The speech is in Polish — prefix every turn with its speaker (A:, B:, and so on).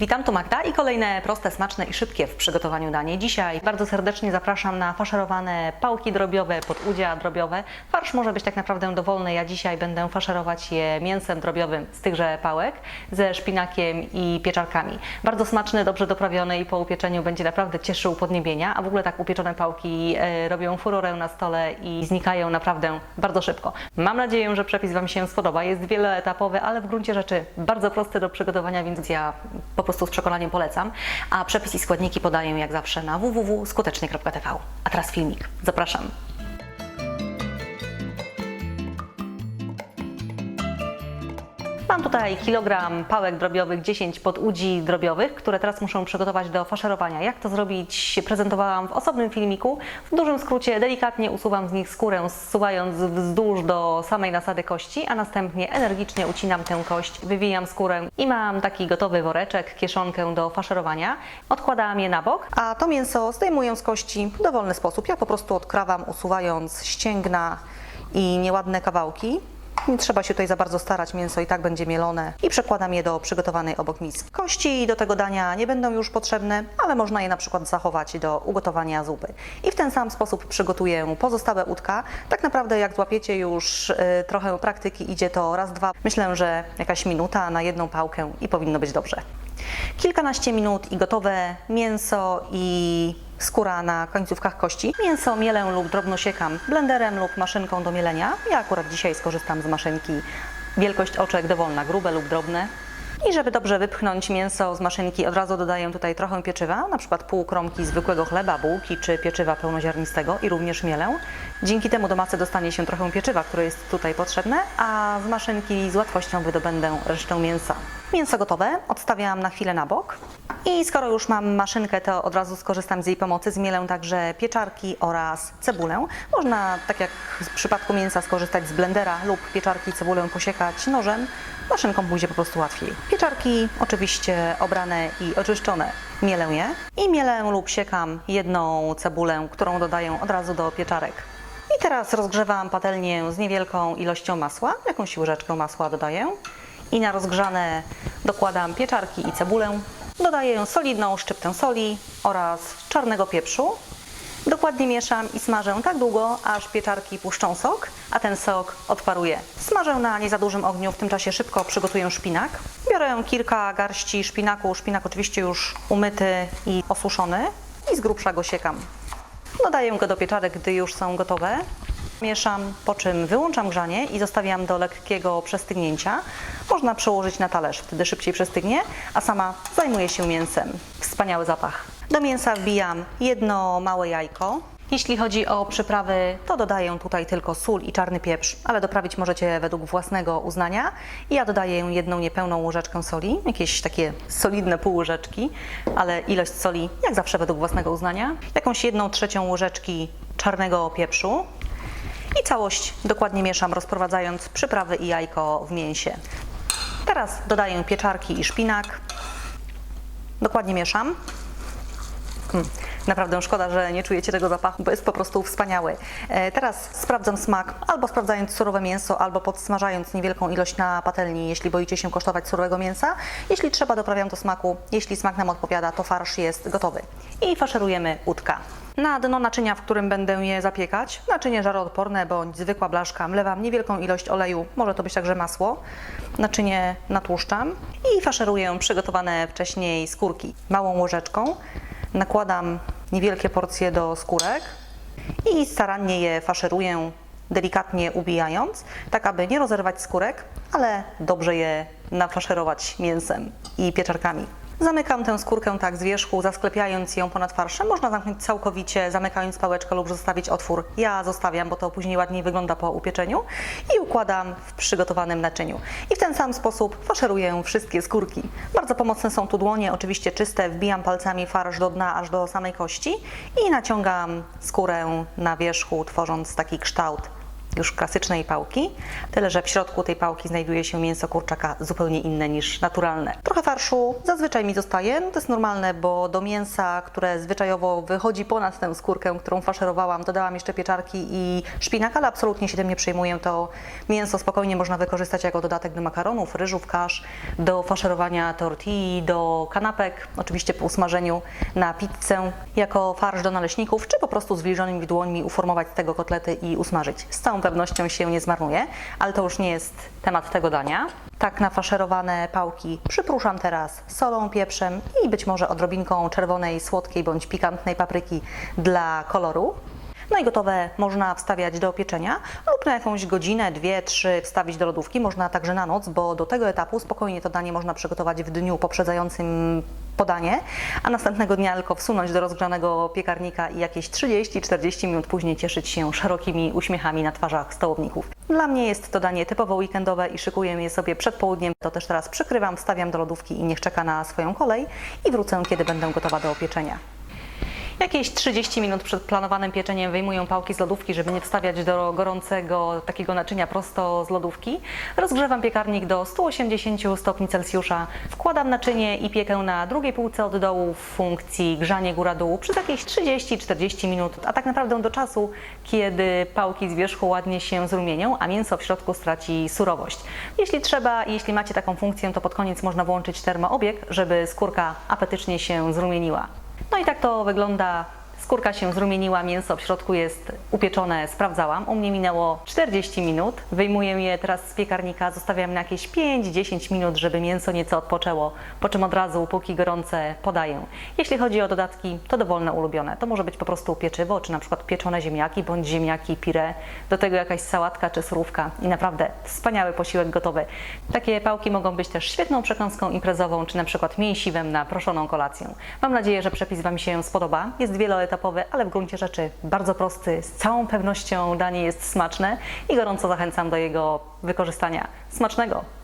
A: Witam, tu Magda i kolejne proste, smaczne i szybkie w przygotowaniu danie. Dzisiaj bardzo serdecznie zapraszam na faszerowane pałki drobiowe, podudzia drobiowe. Farsz może być tak naprawdę dowolny. Ja dzisiaj będę faszerować je mięsem drobiowym z tychże pałek, ze szpinakiem i pieczarkami. Bardzo smaczny, dobrze doprawiony i po upieczeniu będzie naprawdę cieszył podniebienia, a w ogóle tak upieczone pałki e, robią furorę na stole i znikają naprawdę bardzo szybko. Mam nadzieję, że przepis Wam się spodoba. Jest wieloetapowy, ale w gruncie rzeczy bardzo prosty do przygotowania, więc ja po prostu z przekonaniem polecam. A przepis i składniki podaję jak zawsze na www.skutecznie.tv. A teraz filmik. Zapraszam. Mam tutaj kilogram pałek drobiowych, 10 podudzi drobiowych, które teraz muszę przygotować do faszerowania. Jak to zrobić, prezentowałam w osobnym filmiku. W dużym skrócie delikatnie usuwam z nich skórę, zsuwając wzdłuż do samej nasady kości, a następnie energicznie ucinam tę kość, wywijam skórę i mam taki gotowy woreczek, kieszonkę do faszerowania. Odkładam je na bok, a to mięso zdejmuję z kości w dowolny sposób. Ja po prostu odkrawam, usuwając ścięgna i nieładne kawałki. Nie trzeba się tutaj za bardzo starać, mięso i tak będzie mielone. I przekładam je do przygotowanej obok miski. Kości do tego dania nie będą już potrzebne, ale można je na przykład zachować do ugotowania zupy. I w ten sam sposób przygotuję pozostałe udka. Tak naprawdę jak złapiecie już y, trochę praktyki, idzie to raz, dwa. Myślę, że jakaś minuta na jedną pałkę i powinno być dobrze. Kilkanaście minut i gotowe mięso i skóra na końcówkach kości. Mięso mielę lub drobno siekam blenderem lub maszynką do mielenia. Ja akurat dzisiaj skorzystam z maszynki. Wielkość oczek dowolna, grube lub drobne. I żeby dobrze wypchnąć mięso z maszynki, od razu dodaję tutaj trochę pieczywa, na przykład pół kromki zwykłego chleba, bułki czy pieczywa pełnoziarnistego i również mielę. Dzięki temu do masy dostanie się trochę pieczywa, które jest tutaj potrzebne, a z maszynki z łatwością wydobędę resztę mięsa. Mięso gotowe, odstawiam na chwilę na bok. I skoro już mam maszynkę, to od razu skorzystam z jej pomocy. Zmielę także pieczarki oraz cebulę. Można, tak jak w przypadku mięsa, skorzystać z blendera lub pieczarki cebulę posiekać nożem. Maszynką pójdzie po prostu łatwiej. Pieczarki oczywiście obrane i oczyszczone. Mielę je i mielę lub siekam jedną cebulę, którą dodaję od razu do pieczarek. I teraz rozgrzewam patelnię z niewielką ilością masła. Jakąś łyżeczkę masła dodaję. I na rozgrzane dokładam pieczarki i cebulę. Dodaję solidną szczyptę soli oraz czarnego pieprzu. Dokładnie mieszam i smażę tak długo, aż pieczarki puszczą sok, a ten sok odparuje. Smażę na nie za dużym ogniu, w tym czasie szybko przygotuję szpinak. Biorę kilka garści szpinaku, szpinak oczywiście już umyty i osuszony i z grubsza go siekam. Dodaję go do pieczarek, gdy już są gotowe. Mieszam, po czym wyłączam grzanie i zostawiam do lekkiego przestygnięcia. Można przełożyć na talerz, wtedy szybciej przestygnie, a sama zajmuję się mięsem. Wspaniały zapach. Do mięsa wbijam jedno małe jajko. Jeśli chodzi o przyprawy, to dodaję tutaj tylko sól i czarny pieprz, ale doprawić możecie według własnego uznania. Ja dodaję jedną niepełną łyżeczkę soli, jakieś takie solidne pół łyżeczki, ale ilość soli jak zawsze według własnego uznania. Jakąś jedną trzecią łyżeczki czarnego pieprzu, i całość dokładnie mieszam, rozprowadzając przyprawy i jajko w mięsie. Teraz dodaję pieczarki i szpinak. Dokładnie mieszam. Mm, Naprawdę szkoda, że nie czujecie tego zapachu, bo jest po prostu wspaniały. E, Teraz sprawdzam smak, albo sprawdzając surowe mięso, albo podsmażając niewielką ilość na patelni, jeśli boicie się kosztować surowego mięsa. Jeśli trzeba, doprawiam do smaku. Jeśli smak nam odpowiada, to farsz jest gotowy. I faszerujemy udka. Na dno naczynia, w którym będę je zapiekać, naczynie żaroodporne bądź zwykła blaszka, mlewam niewielką ilość oleju, może to być także masło. Naczynie natłuszczam i faszeruję przygotowane wcześniej skórki małą łyżeczką. Nakładam niewielkie porcje do skórek i starannie je faszeruję, delikatnie ubijając, tak aby nie rozerwać skórek, ale dobrze je nafaszerować mięsem i pieczarkami. Zamykam tę skórkę tak z wierzchu, zasklepiając ją ponad farszem. Można zamknąć całkowicie, zamykając pałeczkę lub zostawić otwór. Ja zostawiam, bo to później ładniej wygląda po upieczeniu i układam w przygotowanym naczyniu. I w ten sam sposób faszeruję wszystkie skórki. Bardzo pomocne są tu dłonie, oczywiście czyste. Wbijam palcami farsz do dna, aż do samej kości i naciągam skórę na wierzchu, tworząc taki kształt już klasycznej pałki, tyle że w środku tej pałki znajduje się mięso kurczaka zupełnie inne niż naturalne. Trochę farszu zazwyczaj mi zostaje, no to jest normalne, bo do mięsa, które zwyczajowo wychodzi ponad tę skórkę, którą faszerowałam, dodałam jeszcze pieczarki i szpinak, ale absolutnie się tym nie przejmuję. To mięso spokojnie można wykorzystać jako dodatek do makaronów, ryżów, kasz, do faszerowania tortilli, do kanapek, oczywiście po usmażeniu na pizzę, jako farsz do naleśników, czy po prostu zbliżonymi dłońmi uformować z tego kotlety i usmażyć. Z całą pewnością się nie zmarnuje, ale to już nie jest temat tego dania. Tak nafaszerowane pałki przypruszam teraz solą, pieprzem i być może odrobinką czerwonej, słodkiej bądź pikantnej papryki dla koloru. No i gotowe można wstawiać do pieczenia lub na jakąś godzinę, dwie, trzy wstawić do lodówki. Można także na noc, bo do tego etapu spokojnie to danie można przygotować w dniu poprzedzającym podanie, a następnego dnia tylko wsunąć do rozgrzanego piekarnika i jakieś 30-40 minut później cieszyć się szerokimi uśmiechami na twarzach stołowników. Dla mnie jest to danie typowo weekendowe i szykuję je sobie przed południem. To też teraz przykrywam, wstawiam do lodówki i niech czeka na swoją kolej i wrócę, kiedy będę gotowa do pieczenia. Jakieś 30 minut przed planowanym pieczeniem wyjmuję pałki z lodówki, żeby nie wstawiać do gorącego takiego naczynia prosto z lodówki. Rozgrzewam piekarnik do 180 stopni Celsjusza, wkładam naczynie i piekę na drugiej półce od dołu w funkcji grzanie góra-dół przez jakieś 30-40 minut, a tak naprawdę do czasu, kiedy pałki z wierzchu ładnie się zrumienią, a mięso w środku straci surowość. Jeśli trzeba i jeśli macie taką funkcję, to pod koniec można włączyć termoobieg, żeby skórka apetycznie się zrumieniła. No i tak to wygląda. Skórka się zrumieniła, mięso w środku jest upieczone, sprawdzałam. U mnie minęło 40 minut. Wyjmuję je teraz z piekarnika, zostawiam na jakieś 5-10 minut, żeby mięso nieco odpoczęło, po czym od razu, póki gorące, podaję. Jeśli chodzi o dodatki, to dowolne ulubione. To może być po prostu pieczywo, czy na przykład pieczone ziemniaki, bądź ziemniaki pire, do tego jakaś sałatka czy surówka i naprawdę wspaniały posiłek gotowy. Takie pałki mogą być też świetną przekąską imprezową, czy na przykład mięsiwem na proszoną kolację. Mam nadzieję, że przepis Wam się spodoba. Jest wieloetapowy, ale w gruncie rzeczy bardzo prosty. Z całą pewnością danie jest smaczne i gorąco zachęcam do jego wykorzystania. Smacznego!